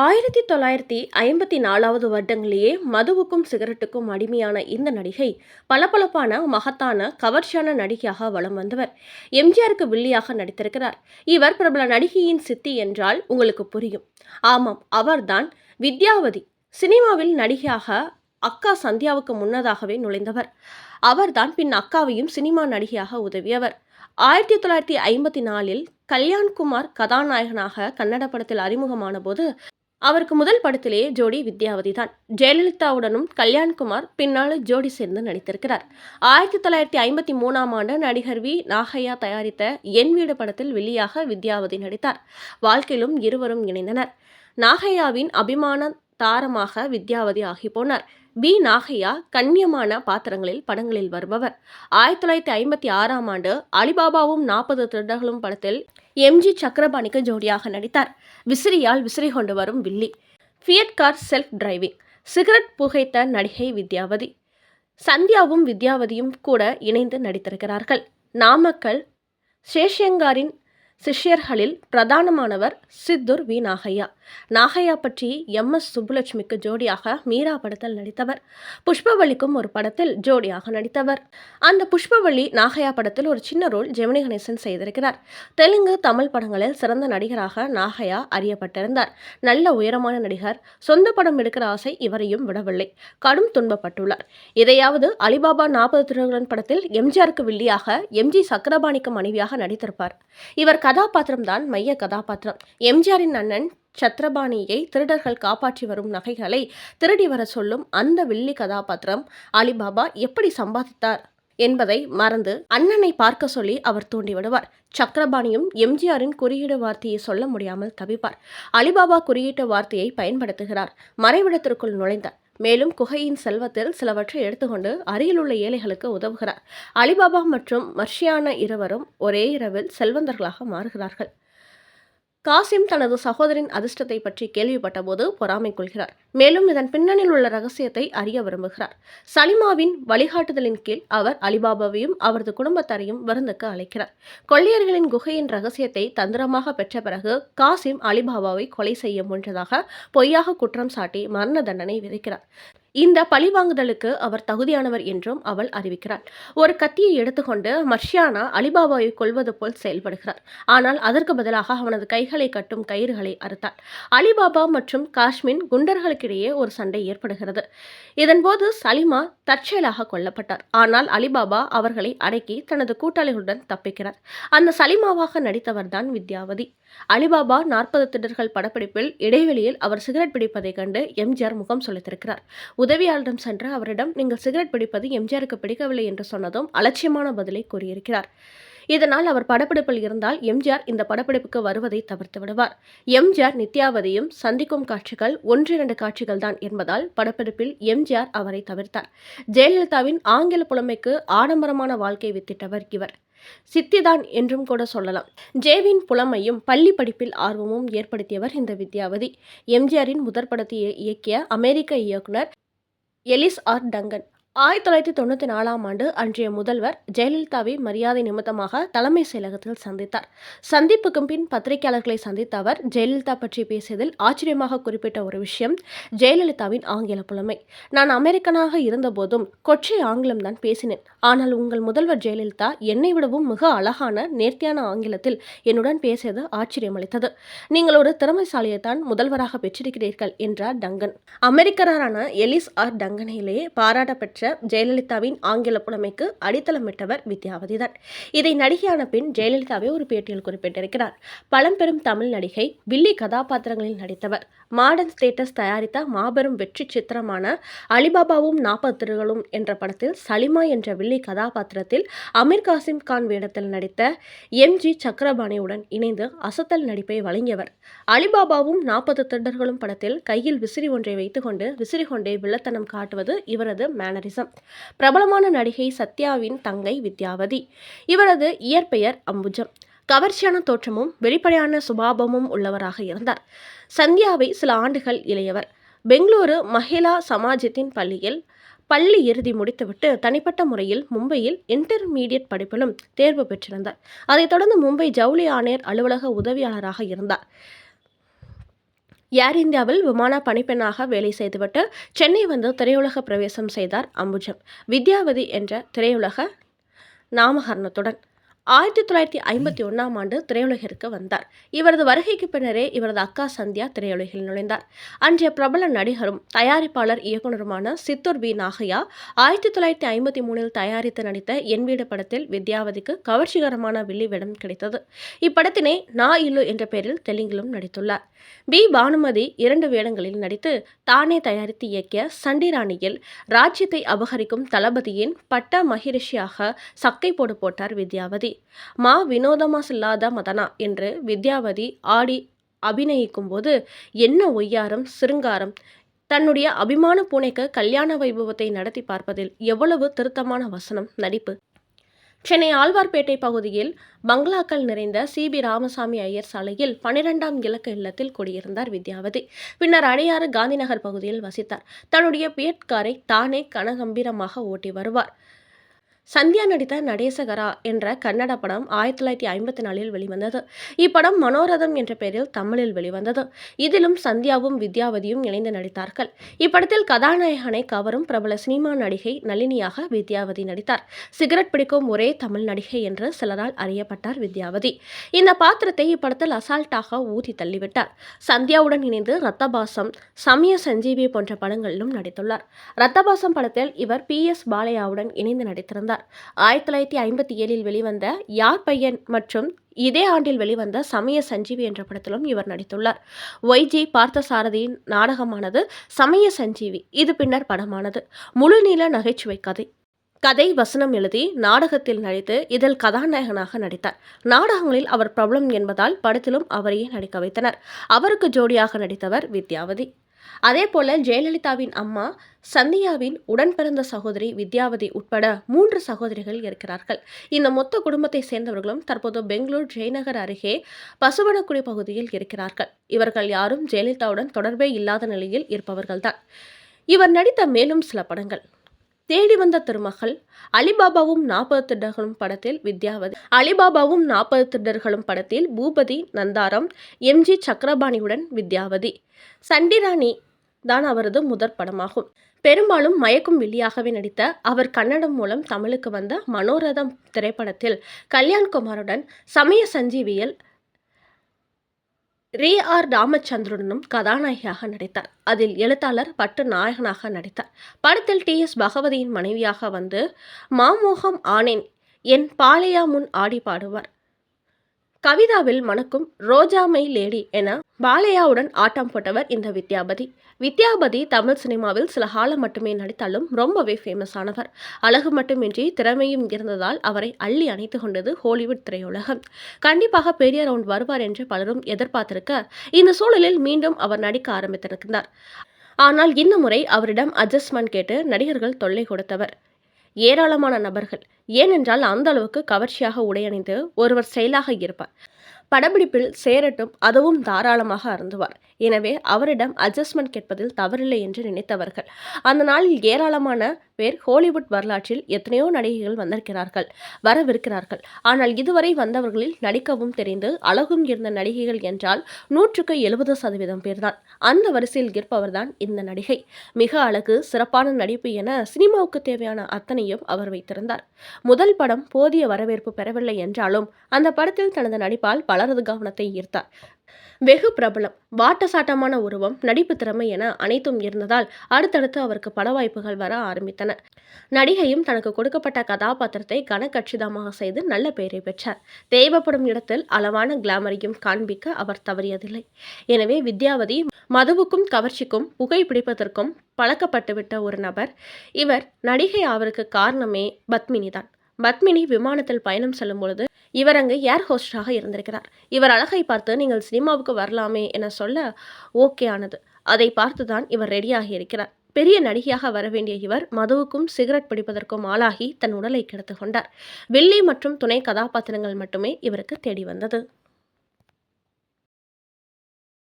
ஆயிரத்தி தொள்ளாயிரத்தி ஐம்பத்தி நாலாவது வருடங்களிலேயே மதுவுக்கும் சிகரெட்டுக்கும் அடிமையான இந்த நடிகை பளபளப்பான மகத்தான கவர்ச்சியான நடிகையாக வலம் வந்தவர். எம்ஜிஆருக்கு வில்லியாக நடித்திருக்கிறார். இவர் பிரபல நடிகையின் சித்தி என்றால் உங்களுக்கு புரியும். ஆமாம் அவர்தான் வித்யாவதி. சினிமாவில் நடிகையாக அக்கா சந்தியாவுக்கு முன்னதாகவே நுழைந்தவர். அவர்தான் பின் அக்காவையும் சினிமா நடிகையாக உதவியவர். ஆயிரத்தி தொள்ளாயிரத்தி ஐம்பத்தி நாலில் கல்யாண்குமார் கதாநாயகனாக கன்னட படத்தில் அறிமுகமான போது அவருக்கு முதல் படத்திலேயே ஜோடி வித்யாவதி தான் ஜெயலலிதாவுடனும் கல்யாண்குமார் பின்னால் ஜோடி சேர்ந்து நடித்திருக்கிறார். ஆயிரத்தி தொள்ளாயிரத்தி ஐம்பத்தி மூணாம் ஆண்டு நடிகர் வி. நாகையா தயாரித்த என் வீடு படத்தில் வெளியாக வித்யாவதி நடித்தார். வாழ்க்கையிலும் இருவரும் இணைந்தனர். நாகையாவின் அபிமான தாரமாக வித்யாவதி ஆகி போனார். பி நாகையா கண்ணியமான பாத்திரங்களில் படங்களில் வருபவர். ஆயிரத்தி தொள்ளாயிரத்தி ஐம்பத்தி ஆறாம் ஆண்டு அலிபாபாவும் நாற்பது திருடர்களும் படத்தில் எம்ஜி சக்கரபாணிக்கு ஜோடியாக நடித்தார். விசிறியால் விசிறி கொண்டு வரும் வில்லி. Fiat car self driving cigarette புகைத்த நடிகை வித்யாவதி. சந்தியாவும் வித்யாவதியும் கூட இணைந்து நடித்திருக்கிறார்கள். நாமக்கல் சேஷங்காரின் சிஷ்யர்களில் பிரதானமானவர் சித்தூர் வி. நாகையா. நாகையா பற்றி எம். எஸ். சுப்புலட்சுமிக்கு ஜோடியாக மீரா படத்தில் நடித்தவர். புஷ்பவல்லிக்கும் ஒரு படத்தில் ஜோடியாக நடித்தவர். அந்த புஷ்பவல்லி நாகையா படத்தில் ஒரு சின்ன ரோல் ஜெமினி கணேசன் செய்திருக்கிறார். தெலுங்கு தமிழ் படங்களில் சிறந்த நடிகராக நாகையா அறியப்பட்டிருந்தார். நல்ல உயரமான நடிகர். சொந்த படம் எடுக்கிற ஆசை இவரையும் விடவில்லை. கடும் துன்பப்பட்டுள்ளார். இதையாவது அலிபாபா நாற்பது திருடன் படத்தில் எம்ஜிஆருக்கு வில்லியாக எம்ஜி சக்கரபாணிக்கு மனைவியாக நடித்திருப்பார். இவர் கதாபாத்திரம் தான் மைய கதாபாத்திரம். எம்ஜிஆரின் அண்ணன் சத்ரபாணியை திருடர்கள் காப்பாற்றி வரும் நகைகளை திருடி வர சொல்லும் அந்த வில்லி கதாபாத்திரம் அலிபாபா எப்படி சம்பாதித்தார் என்பதை மறந்து அண்ணனை பார்க்க சொல்லி அவர் தூண்டிவிடுவார் சக்கரபாணியும் எம்ஜிஆரின் குறியீடு வார்த்தையை சொல்ல முடியாமல் தவிப்பார். அலிபாபா குறியீட்டு வார்த்தையை பயன்படுத்துகிறார். மறைவிடத்திற்குள் நுழைந்தார். மேலும் குகையின் செல்வத்தில் சிலவற்றை எடுத்துக்கொண்டு அருகிலுள்ள ஏழைகளுக்கு உதவுகிறார். அலிபாபா மற்றும் மர்ஷியான இருவரும் ஒரே இரவில் செல்வந்தர்களாக மாறுகிறார்கள். காசிம் தனது சகோதரின் அதிர்ஷ்டத்தை பற்றி கேள்விப்பட்டபோது பொறாமை கொள்கிறார். மேலும் இதன் பின்னணியில் உள்ள ரகசியத்தை அறிய விரும்புகிறார். சலிமாவின் வழிகாட்டுதலின் கீழ் அவர் அலிபாபாவையும் அவரது குடும்பத்தாரையும் விருந்துக்கு அழைக்கிறார். கொள்ளையர்களின் குகையின் ரகசியத்தை தந்திரமாக பெற்ற பிறகு காசிம் அலிபாபாவை கொலை செய்ய முயன்றதாக பொய்யாக குற்றம் சாட்டி மரண தண்டனை விதிக்கிறார். இந்த பழிவாங்குதலுக்கு அவர் தகுதியானவர் என்றும் அவள் அறிவிக்கிறாள். ஒரு கத்தியை எடுத்துக்கொண்டு மர்ஷியானா அலிபாபாவை கொள்வது போல் செயல்படுகிறார். ஆனால் அதற்கு பதிலாக அவனது கைகளை கட்டும் கயிறுகளை அறுத்தாள். அலிபாபா மற்றும் காஷ்மின் குண்டர்களுக்கிடையே ஒரு சண்டை ஏற்படுகிறது. இதன்போது சலிமா தற்செயலாக கொல்லப்பட்டார். ஆனால் அலிபாபா அவர்களை அடக்கி தனது கூட்டாளிகளுடன் தப்பிக்கிறார். அந்த சலிமாவாக நடித்தவர்தான் வித்யாவதி. அலிபாபா நாற்பது திடர்கள் படப்பிடிப்பில் இடைவெளியில் அவர் சிகரெட் பிடிப்பதைக் கண்டு எம்ஜிஆர் முகம் சொல்லித்திருக்கிறார் உதவியாளரிடம் சென்று அவரிடம் நீங்கள் சிகரெட் பிடிப்பது எம்ஜிஆருக்கு பிடிக்கவில்லை என்று சொன்னதும் அலட்சியமான பதிலை கூறியிருக்கிறார். இதனால் அவர் படப்பிடிப்பில் இருந்தால் எம்ஜிஆர் இந்த படப்பிடிப்புக்கு வருவதை தவிர்த்து விடுவார். எம்ஜிஆர் நித்யாவதியும் சந்திக்கும் காட்சிகள் ஒன்றிரண்டு காட்சிகள் தான் என்பதால் படப்பிடிப்பில் எம்ஜிஆர் அவரை தவிர்த்தார். ஜெயலலிதாவின் ஆங்கில புலமைக்கு ஆடம்பரமான வாழ்க்கை வித்திட்டவர் இவர். சித்திதான் என்றும் கூட சொல்லலாம். ஜேவின் புலமையும் பள்ளி படிப்பில் ஆர்வமும் ஏற்படுத்தியவர் இந்த வித்யாவதி. எம்ஜிஆரின் முதற் படத்தை இயக்கிய அமெரிக்க இயக்குனர் எலிஸ் ஆர் டங்கன். ஆயிரத்தி தொள்ளாயிரத்தி தொண்ணூற்றி நாலாம் ஆண்டு அன்றைய முதல்வர் ஜெயலலிதாவை மரியாதை நிமித்தமாக தலைமை செயலகத்தில் சந்தித்தார். சந்திப்புக்கும் பின் பத்திரிகையாளர்களை சந்தித்த அவர் ஜெயலலிதா பற்றி பேசியதில் ஆச்சரியமாக குறிப்பிட்ட ஒரு விஷயம் ஜெயலலிதாவின் ஆங்கில புலமை. நான் அமெரிக்கனாக இருந்தபோதும் கொச்சை ஆங்கிலம் தான் பேசினேன். ஆனால் உங்கள் முதல்வர் ஜெயலலிதா என்னை விடவும் மிக அழகான நேர்த்தியான ஆங்கிலத்தில் என்னுடன் பேசியது ஆச்சரியமளித்தது. நீங்கள் ஒரு திறமைசாலியைத்தான் முதல்வராக பெற்றிருக்கிறீர்கள் என்றார் டங்கன். அமெரிக்கரான எலிஸ் ஆர் டங்கனிலேயே பாராட்டப்பெற்ற பெற்ற ஜெயலலிதாவின் ஆங்கில புலமைக்கு அடித்தளமிட்டவர் வித்யாவதிதான். இதை நடிகையான பின் ஜெயலலிதாவே ஒரு பேட்டியில் குறிப்பிட்டிருக்கிறார். பழம்பெரும் தமிழ் நடிகை வில்லி கதாபாத்திரங்களில் நடித்தவர். மாடர்ன் ஸ்டேட்டஸ் தயாரித்த மாபெரும் வெற்றி சித்திரமான அலிபாபாவும் நாற்பது திருகளும் என்ற படத்தில் சலிமா என்ற வில்லி கதாபாத்திரத்தில் அமீர் காசிம் கான் வேடத்தில் நடித்த எம். ஜி. சக்கரபாணியுடன் இணைந்து அசத்தல் நடிப்பை வழங்கியவர். அலிபாபாவும் நாற்பது திருடர்களும் படத்தில் கையில் விசிறி ஒன்றை வைத்துக்கொண்டு விசிறி கொண்டே வில்லத்தனம் காட்டுவது இவரது மேனரிசம் மேனரிசம் பிரபலமான நடிகை சத்யாவின் தங்கை வித்யாவதி. இவரது இயற்பெயர் அம்புஜம். கவர்ச்சியான தோற்றமும் வெளிப்படையான சுபாபமும் உள்ளவராக இருந்தார். சந்தியாவை சில ஆண்டுகள் இளையவர். பெங்களூரு மஹிளா சமாஜத்தின் பள்ளியில் பள்ளி இறுதி முடித்துவிட்டு தனிப்பட்ட முறையில் மும்பையில் இன்டர்மீடியட் படிப்பிலும் தேர்வு பெற்றிருந்தார். அதைத் தொடர்ந்து மும்பை ஜவுளி ஆணையர் அலுவலக உதவியாளராக இருந்தார். ஏர் இந்தியாவில் விமான பணிப்பெண்ணாக வேலை செய்துவிட்டு சென்னை வந்து திரையுலக பிரவேசம் செய்தார் அம்புஜம் வித்யாவதி என்ற திரையுலக நாமகரணத்துடன். ஆயிரத்தி தொள்ளாயிரத்தி ஐம்பத்தி ஒன்றாம் ஆண்டு திரையுலகிற்கு வந்தார். இவரது வருகைக்கு பின்னரே இவரது அக்கா சந்தியா திரையுலகில் நுழைந்தார். அன்றைய பிரபல நடிகரும் தயாரிப்பாளர் இயக்குனருமான சித்தூர் பி. நாகையா ஆயிரத்தி தொள்ளாயிரத்தி ஐம்பத்தி மூணில் தயாரித்து நடித்த என் வீடு படத்தில் வித்யாவதிக்கு கவர்ச்சிகரமான வில்லி வேடம் கிடைத்தது. இப்படத்தினை நா இல்லு என்ற பெயரில் தெலுங்கிலும் நடித்துள்ளார். பி. பானுமதி இரண்டு வேடங்களில் நடித்து தானே தயாரித்து இயக்கிய சண்டிராணியில் ராஜ்யத்தை அபகரிக்கும் தளபதியின் பட்ட மகிரிஷியாக சக்கை போடு போட்டார் வித்யாவதி. மா வினோதமா சில்லாத மதனா என்று வித்யாவதி ஆடி அபிநயிக்கும் போது என்ன ஒய்யாரம் சிருங்காரம்? தன்னுடைய அபிமான பூனைக்கு கல்யாண வைபவத்தை நடத்தி பார்ப்பதில் எவ்வளவு திருத்தமான வசனம் நடிப்பு? சென்னை ஆழ்வார்பேட்டை பகுதியில் பங்களாக்கள் நிறைந்த சிபி ராமசாமி ஐயர் சாலையில் பனிரெண்டாம் இலக்க இல்லத்தில் குடியிருந்தார் வித்யாவதி. பின்னர் அடையாறு காந்திநகர் பகுதியில் வசித்தார். தன்னுடைய பியட்காரை தானே கனகம்பீரமாக ஓட்டி வருவார். சந்தியா நடித்த நடேசகரா என்ற கன்னட படம் ஆயிரத்தி தொள்ளாயிரத்தி ஐம்பத்தி நாலில் வெளிவந்தது. இப்படம் மனோரதம் என்ற பெயரில் தமிழில் வெளிவந்தது. இதிலும் சந்தியாவும் வித்யாவதியும் இணைந்து நடித்தார்கள். இப்படத்தில் கதாநாயகனை கவரும் பிரபல சினிமா நடிகை நளினியாக வித்யாவதி நடித்தார். சிகரெட் பிடிக்கும் ஒரே தமிழ் நடிகை என்று சிலரால் அறியப்பட்டார் வித்யாவதி. இந்த பாத்திரத்தை இப்படத்தில் அசால்ட்டாக ஊதி தள்ளிவிட்டார். சந்தியாவுடன் இணைந்து ரத்தபாசம் சமய சஞ்சீவி போன்ற படங்களிலும் நடித்துள்ளார். ரத்தபாசம் படத்தில் இவர் பி எஸ் பாலையாவுடன் இணைந்து நடித்திருந்தார். ஆயிரத்தி தொள்ளாயிரத்தி ஐம்பத்தி ஏழில் வெளிவந்த யார் பையன் மற்றும் இதே ஆண்டில் வெளிவந்த சமய சஞ்சீவி என்ற படத்திலும் இவர் நடித்துள்ளார். ஒய்ஜி பார்த்தசாரதியின் நாடகமானது சமய சஞ்சீவி இது பின்னர் படமானது. முழுநீள நகைச்சுவை கதை. கதை வசனம் எழுதி நாடகத்தில் நடித்து இதில் கதாநாயகனாக நடித்தார். நாடகங்களில் அவர் பிரபலம் என்பதால் படத்திலும் அவரையே நடிக்க வைத்தனர். அவருக்கு ஜோடியாக நடித்தவர் வித்யாவதி. அதே போல ஜெயலலிதாவின் அம்மா சந்தியாவின் உடன் பிறந்த சகோதரி வித்யாவதி உட்பட மூன்று சகோதரிகள் இருக்கிறார்கள். இந்த மொத்த குடும்பத்தை சேர்ந்தவர்களும் தற்போது பெங்களூர் ஜெயநகர் அருகே பசுவனக்குடி பகுதியில் இருக்கிறார்கள். இவர்கள் யாரும் ஜெயலலிதாவுடன் தொடர்பே இல்லாத நிலையில் இருப்பவர்கள்தான். இவர் நடித்த மேலும் சில படங்கள். தேடி வந்த திருமகள் அலிபாபாவும் நாற்பது திருடர்களும் படத்தில் வித்யாவதி அலிபாபாவும் நாற்பது திருடர்களும் படத்தில் பூபதி நந்தாரம் எம்ஜி சக்கரபாணியுடன் வித்யாவதி. சண்டிராணி தான் அவரது முதற் படமாகும். பெரும்பாலும் மயக்கும் வில்லியாகவே நடித்த அவர் கன்னடம் மூலம் தமிழுக்கு வந்த மனோரதம் திரைப்படத்தில் கல்யாண்குமாருடன் சமய சஞ்சீவியல் ரே ஆர் ராமச்சந்திரனும் கதாநாயகியாக நடித்தார். அதில் எழுத்தாளர் பட்டு நாயகனாக நடித்தார். படத்தில் டி. எஸ். பகவதியின் மனைவியாக வந்து மாமோகம் ஆனேன் என் பாலையா முன் ஆடி பாடுவார். கவிதாவில் மணக்கும் ரோஜாமை லேடி என பாலையாவுடன் ஆட்டம் போட்டவர் இந்த வித்யாபதி. வித்யாபதி தமிழ் சினிமாவில் சில காலம் மட்டுமே நடித்தாலும் ரொம்பவே ஃபேமஸ் ஆனவர். அழகு மட்டுமின்றி திறமையும் இருந்ததால் அவரை அள்ளி அணைத்து கொண்டது ஹாலிவுட் திரையுலகம். கண்டிப்பாக பெரிய ரவுண்ட் வருவார் என்று பலரும் எதிர்பார்த்திருக்க இந்த சூழலில் மீண்டும் அவர் நடிக்க ஆரம்பித்திருக்கிறார் ஆனால் இந்த முறை அவரிடம் அட்ஜஸ்ட்மெண்ட் கேட்டு நடிகர்கள் தொல்லை கொடுத்தவர். ஏராளமான நபர்கள். ஏனென்றால் அந்த அளவுக்கு கவர்ச்சியாக உடையணிந்து ஒருவர் செயலாக இருப்பார். படப்பிடிப்பில் சேரட்டும் அதுவும் தாராளமாக அருந்துவார். எனவே அவரிடம் அட்ஜஸ்ட்மெண்ட் கேட்பதில் தவறில்லை என்று நினைத்தவர்கள். அந்த நாளில் ஏராளமான பேர் ஹாலிவுட் வரலாற்றில் எத்தனையோ நடிகைகள் வந்திருக்கிறார்கள் வரவிருக்கிறார்கள். ஆனால் இதுவரை வந்தவர்களில் நடிக்கவும் தெரிந்து அழகும் இருந்த நடிகைகள் என்றால் நூற்றுக்கு எழுபது சதவீதம் பேர்தான். அந்த வரிசையில் இருப்பவர்தான் இந்த நடிகை. மிக அழகு சிறப்பான நடிப்பு என சினிமாவுக்கு தேவையான அத்தனையும் அவர் வைத்திருந்தார். முதல் படம் போதிய வரவேற்பு பெறவில்லை என்றாலும் அந்த படத்தில் தனது நடிப்பால் பலரது கவனத்தை ஈர்த்தார். வெகு பிரபலம். வாட்டசாட்டமான உருவம் நடிப்பு திறமை என அனைத்தும் இருந்ததால் அடுத்தடுத்து அவருக்கு பட வாய்ப்புகள் வர ஆரம்பித்தன. நடிகையும் தனக்கு கொடுக்கப்பட்ட கதாபாத்திரத்தை கனகட்சிதமாக செய்து நல்ல பெயரை பெற்றார். தேவைப்படும் இடத்தில் அளவான கிளாமரையும் காண்பிக்க அவர் தவறியதில்லை. எனவே வித்யாவதி மதுவுக்கும் கவர்ச்சிக்கும் புகைப்பிடிப்பதற்கும் பழக்கப்பட்டுவிட்ட ஒரு நபர். இவர் நடிகை அவருக்கு காரணமே பத்மினி தான் பத்மினி விமானத்தில் பயணம் செல்லும் பொழுது இவர் அங்கு ஏர் ஹோஸ்டாக இருந்திருக்கிறார். இவர் அழகை பார்த்து நீங்கள் சினிமாவுக்கு வரலாமே என சொல்ல ஓகே ஆனது. அதை பார்த்துதான் இவர் ரெடியாகி இருக்கிறார். பெரிய நடிகையாக வரவேண்டிய இவர் மதுவுக்கும் சிகரெட் பிடிப்பதற்கும் ஆளாகி தன் உடலை கெடுத்து கொண்டார். வில்லி மற்றும் துணை கதாபாத்திரங்கள் மட்டுமே இவருக்கு தேடி வந்தது.